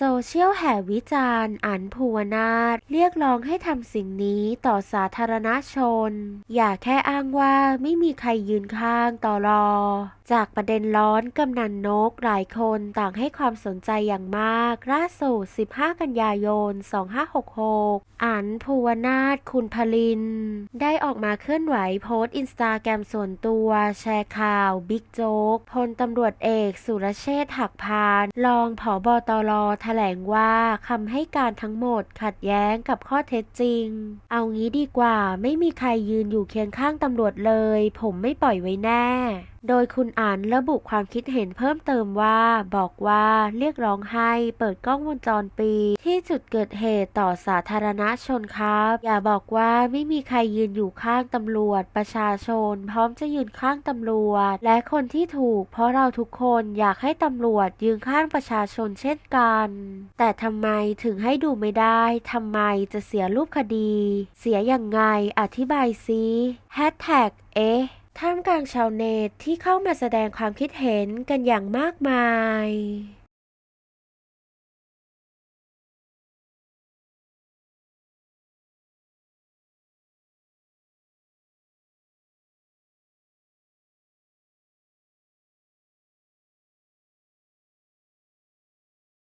โซเชียลแห่วิจารณ์ อันภูวนาถเรียกร้องให้ทำสิ่งนี้ต่อสาธารณชน อย่าแค่อ้างว่าไม่มีใครยืนข้างต่อรอ จากประเด็นร้อนกำนันนกหลายคนต่างให้ความสนใจอย่างมากล่าสุด 15 กันยายน 2566 อันภูวนาถคุณพลิน ได้ออกมาเคลื่อนไหวโพสต์อินสตาแกรมส่วนตัวแชร์ข่าว บิ๊กโจ๊กพลตำรวจเอกสุรเชษฐ์หักพาน รองผอบอตรแถถลงว่าคำให้การทั้งหมดขัดแย้งกับข้อเท็จจริง เอางี้ดีกว่าไม่มีใครยืนอยู่เคียงข้างตำรวจเลย ผมไม่ปล่อยไว้แน่โดยคุณอ่านระบุความคิดเห็นเพิ่มเติมว่า บอกว่าเรียกร้องให้เปิดกล้องวงจรปิดที่จุดเกิดเหตุต่อสาธารณชนครับ อย่าบอกว่าไม่มีใครยืนอยู่ข้างตำรวจ ประชาชน พร้อมจะยืนข้างตำรวจ และคนที่ถูก เพราะเราทุกคนอยากให้ตำรวจยืนข้างประชาชนเช่นกัน แต่ทำไมถึงให้ดูไม่ได้ทำไมจะเสียรูปคดี เสียอย่างไงอธิบายซิแฮชแท็กเอ๊ะ ท่ามกลางชาวเน็ตที่เข้ามาแสดงความคิดเห็นกันอย่างมากมาย